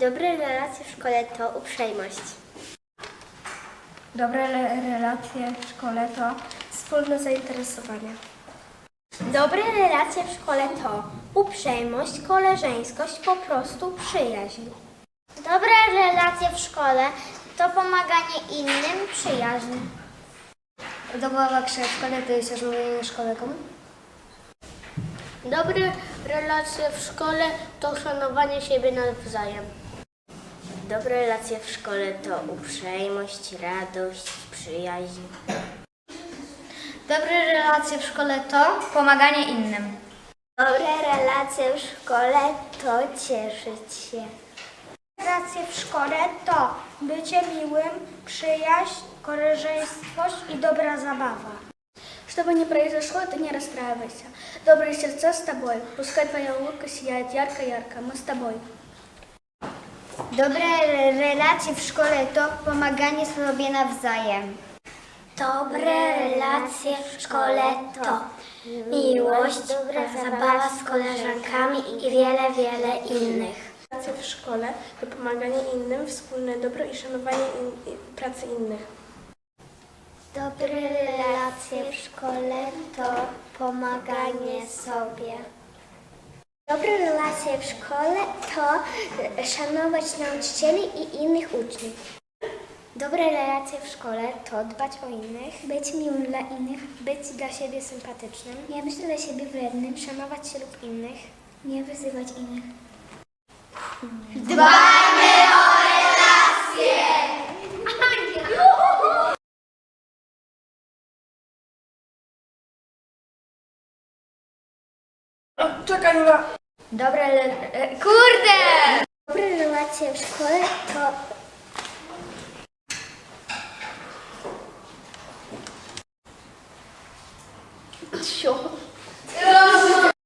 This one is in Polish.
Dobre relacje w szkole to uprzejmość. Dobre relacje w szkole to Wspólne zainteresowania. Dobre relacje w szkole to uprzejmość, koleżeńskość, po prostu przyjaźń. Dobre relacje w szkole to pomaganie innym, przyjaźń. Dobra w szkole to jest rozmawianie z kolegą. Dobre relacje w szkole to szanowanie siebie nawzajem. Dobre relacje w szkole to uprzejmość, radość, przyjaźń. Dobre relacje w szkole to pomaganie innym. Dobre relacje w szkole to cieszyć się. Relacje w szkole to bycie miłym, przyjaźń, koleżeństwość i dobra zabawa. Чтобы не произошло, ты не расстраивайся. Добрые сердца с тобой. Пускай твоя улыбка сияет ярко-ярко. Мы с тобой. Dobre relacje w szkole to pomaganie sobie nawzajem. Dobre relacje w szkole to miłość, dobra zabawa z koleżankami i wiele, wiele innych. Praca w szkole to pomaganie innym, wspólne dobro i szanowanie in, i pracy innych. Dobre relacje w szkole to pomaganie sobie. Dobre relacje w szkole to e, szanować nauczycieli i innych uczniów. Dobre relacje w szkole to dbać o innych, być miłym dla innych, być dla siebie sympatycznym, nie być dla siebie wrednym, szanować się lub innych, nie wyzywać innych. Czekaj, Jula! Dobre le- e, Kurde! Dobre relacje w szkole to Sio.